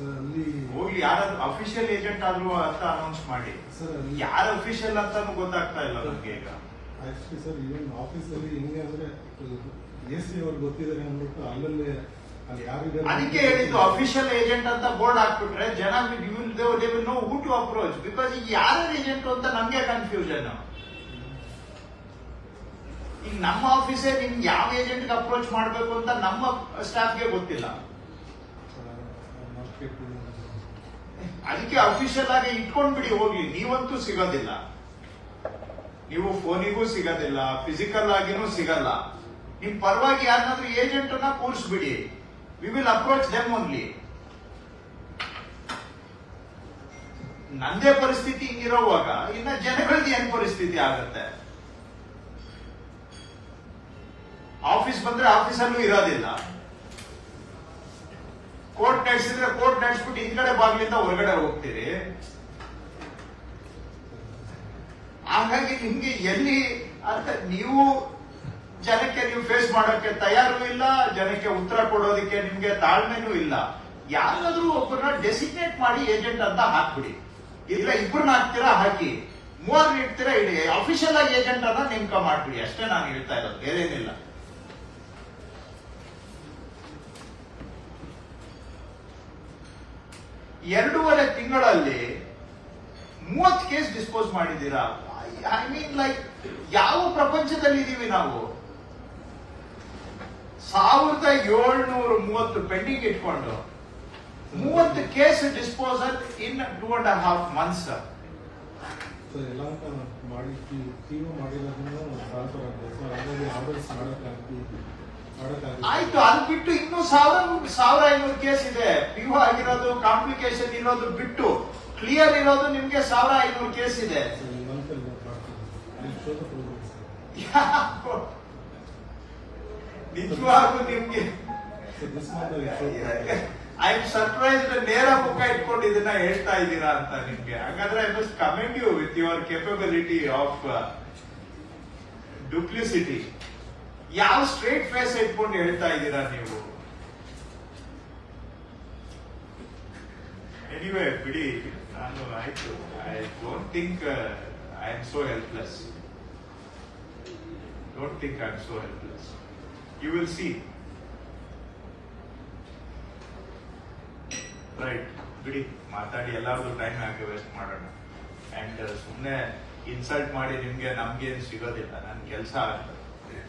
Sir ಅಲ್ಲಿ ಹೋಗ್ಲಿ ಯಾರಾದ್ರೂ ಅಫಿಷಿಯಲ್ ಏಜೆಂಟ್ ಆದ್ರೂ ಅಂತ ಅನೌನ್ಸ್ ಮಾಡಿ. ಸರ್ ಅಲ್ಲಿ ಯಾರ ಅಫಿಷಿಯಲ್ ಅಂತಾನು ಗೊತ್ತಾಗ್ತಾ ಇಲ್ಲ ನಮ್ಗೆ ಈಗ. ಆಕ್ಚುಲಿ ಸರ್ ಇವನ್ ಆಫೀಸಲ್ಲಿ ಹೆಂಗೆ ಅಂದ್ರೆ ಎ ಸಿ ಅವ್ರು ಗೊತ್ತಿದ್ದಾರೆ ಅಂದ್ಬಿಟ್ಟು ಅಲ್ಲಲ್ಲೇ ಅಲ್ಲಿ ಯಾರಿದ್ದಾರೆ ಅದಕ್ಕೆ ಹೇಳಿದ್ದು ಅಫಿಷಿಯಲ್ ಏಜೆಂಟ್ ಅಂತ ಬೋರ್ಡ್ ಹಾಕ್ಬಿಟ್ರೆ ಜನ will know who to approach because ಈಗ ಯಾರ ಏಜೆಂಟ್ ಅಂತ ನಮ್ಗೆ ಕನ್ಫ್ಯೂಷನ್ ಈಗ ನಮ್ಮ ಆಫೀಸೇ ನಿಮ್ಗೆ ಯಾವ ಏಜೆಂಟ್ ಅಪ್ರೋಚ್ ಮಾಡಬೇಕು ಅಂತ ನಮ್ಮ ಸ್ಟಾಫ್ಗೆ ಗೊತ್ತಿಲ್ಲ. ಅದಕ್ಕೆ ಅಫಿಷಿಯಲ್ ಆಗಿ ಇಟ್ಕೊಂಡ್ಬಿಡಿ, ಹೋಗ್ಲಿ. ನೀವಂತೂ ಸಿಗೋದಿಲ್ಲ. ನೀವು ಫೋನಿಗೂ ಸಿಗೋದಿಲ್ಲ ಫಿಸಿಕಲ್ ಆಗಿನೂ ಸಿಗಲ್ಲ. ನಿಮ್ ಪರವಾಗಿ ಯಾರನ್ನಾದ್ರೂ ಏಜೆಂಟ್ ಅನ್ನ ಕೂರಿಸ್ಬಿಡಿ. We will approach them only ನಂದೇ ಪರಿಸ್ಥಿತಿ ಹಿಂಗಿರೋವಾಗ, ಇನ್ನ ಜನಗಳದ್ದು ಏನ್ ಪರಿಸ್ಥಿತಿ ಆಗತ್ತೆ? ಆಫೀಸ್ ಬಂದ್ರೆ ಆಫೀಸಲ್ಲೂ ಇರೋದಿಲ್ಲ. ಕೋರ್ಟ್ ನಡೆಸಿದ್ರೆ ಕೋರ್ಟ್ ನಡೆಸ್ಬಿಟ್ಟು ಹಿಂದ್ಗಡೆ ಬಾಗಿಲಿಂದ ಹೊರಗಡೆ ಹೋಗ್ತೀರಿ? ಹಾಗಾಗಿ ನಿಮ್ಗೆ ಎಲ್ಲಿ ಅಂತ ನೀವು ಜನಕ್ಕೆ ನೀವು ಫೇಸ್ ಮಾಡೋಕೆ ತಯಾರು ಇಲ್ಲ, ಜನಕ್ಕೆ ಉತ್ತರ ಕೊಡೋದಕ್ಕೆ ನಿಮ್ಗೆ ತಾಳ್ಮೆನೂ ಇಲ್ಲ. ಯಾರಾದ್ರೂ ಒಬ್ಬರನ್ನ ಡೆಸಿಗ್ನೇಟ್ ಮಾಡಿ ಏಜೆಂಟ್ ಅಂತ ಹಾಕ್ಬಿಡಿ. ಇಲ್ಲ ಇಬ್ಬರನ್ನ ಹಾಕ್ತೀರಾ? ಹಾಕಿ. ಮೂವರ್ ಇಡ್ತೀರಾ? ಇಡಿ. ಅಫಿಷಿಯಲ್ ಆಗಿ ಏಜೆಂಟ್ ಅನ್ನ ನೇಮಕ ಮಾಡ್ಬಿಡಿ. ಅಷ್ಟೇ ನಾನು ಹೇಳ್ತಾ ಇರೋದು. ಬೇರೇನಿಲ್ಲ. ಎರಡೂವರೆ ತಿಂಗಳಲ್ಲಿ ಮೂವತ್ತು ಕೇಸ್ ಡಿಸ್ಪೋಸ್ ಮಾಡಿದ್ದೀರಾ? ಐ ಮೀನ್ ಲೈಕ್ ಯಾವ ಪ್ರಪಂಚದಲ್ಲಿ ಇದೀವಿ ನಾವು? ಸಾವಿರದ ಏಳ್ನೂರ ಮೂವತ್ತು ಪೆಂಡಿಂಗ್ ಇಟ್ಕೊಂಡು ಮೂವತ್ತು case disposal in two and half months. ಆಯ್ತು ಅಲ್ಲಿ ಬಿಟ್ಟು ಇನ್ನೂ ಸಾವಿರ ಸಾವಿರ ಐನೂರು ಕೇಸ್ ಇದೆ. ಪಿ ಕಾಂಪ್ಲಿಕೇಶನ್ ಇರೋದು ಬಿಟ್ಟು ಕ್ಲಿಯರ್ ಇರೋದು ನಿಮ್ಗೆ ಸಾವಿರ ಐನೂರು ಕೇಸ್ ಇದೆ? ನಿಜವಾಗೂ ನಿಮ್ಗೆ. ಐ ಆಮ್ ಸರ್ಪ್ರೈಸ್ ನೇರ ಮುಖ ಇಟ್ಕೊಂಡು ಇದನ್ನ ಹೇಳ್ತಾ ಇದ್ದೀರಾ ಅಂತ ನಿಮ್ಗೆ. ಹಾಗಾದ್ರೆ I must commend you with your capability of duplicity ಯಾವ ಸ್ಟ್ರೇಟ್ ಫೇಸ್ ಇಟ್ಕೊಂಡು ಹೇಳ್ತಾ ಇದ್ದೀರಾ ನೀವು? ಎನಿವೇ ಬಿಡಿ ನಾನು ಆಯ್ತು. I don't think I am so helpless don't think I am so helpless you will see right ಬಿಡಿ ಮಾತಾಡಿ ಎಲ್ಲಾರ್ದು ಟೈಮ್ ಹಾಕಿ ವೇಸ್ಟ್ ಮಾಡೋಣ. ಅಂಡ್ ಸುಮ್ಮನೆ ಇನ್ಸಲ್ಟ್ ಮಾಡಿ ನಿಮ್ಗೆ ನಮ್ಗೇನು ಸಿಗೋದಿಲ್ಲ. ನನ್ನ ಕೆಲಸ ಆಗ್ತದೆ